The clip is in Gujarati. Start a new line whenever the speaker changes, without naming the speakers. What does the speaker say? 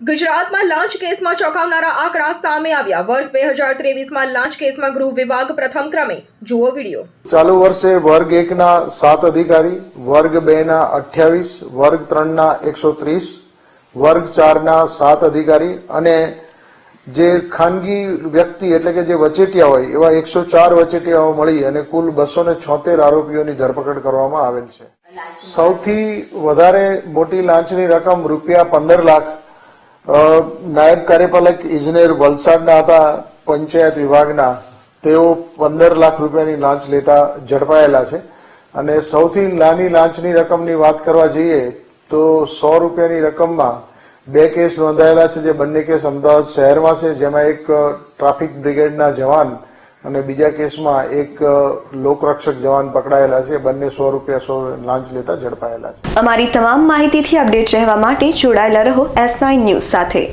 ગુજરાતમાં લાંચ કેસમાં ચોંકાવનારા આંકડા સામે આવ્યા. વર્ષ બે હજાર ત્રેવીસમાં લાંચ કેસમાં ગૃહ વિભાગ પ્રથમ ક્રમે. જુઓ વીડિયો.
ચાલુ વર્ષે વર્ગ એકના સાત અધિકારી, વર્ગ બે ના અઠ્યાવીસ, વર્ગ ત્રણના એકસો ત્રીસ, વર્ગ ચારના સાત અધિકારી અને જે ખાનગી વ્યક્તિ એટલે કે જે વચેટિયા હોય, એવા એકસો ચાર વચેટિયાઓ મળી અને કુલ બસો ને છોતેર આરોપીઓની ધરપકડ કરવામાં આવેલ છે. સૌથી વધારે મોટી લાંચની રકમ રૂપિયા પંદર લાખ નાયબ કાર્યપાલક ઇજનેર વલસાડના હતા પંચાયત વિભાગના. તેઓ પંદર લાખ રૂપિયાની લાંચ લેતા ઝડપાયેલા છે. અને સૌથી નાની લાંચની રકમની વાત કરવા જઈએ તો સો રૂપિયાની રકમમાં બે કેસ નોંધાયેલા છે, જે બંને કેસ અમદાવાદ શહેરમાં છે, જેમાં એક ટ્રાફિક બ્રિગેડના જવાન અને બીજા કેસમાં એક લોકરક્ષક જવાન પકડાયેલા છે. બંને સો રૂપિયા સો લાંચ લેતા ઝડપાયેલા છે.
અમારી તમામ માહિતીથી અપડેટ રહેવા માટે જોડાયેલા રહો એસ નાઇન ન્યૂઝ સાથે.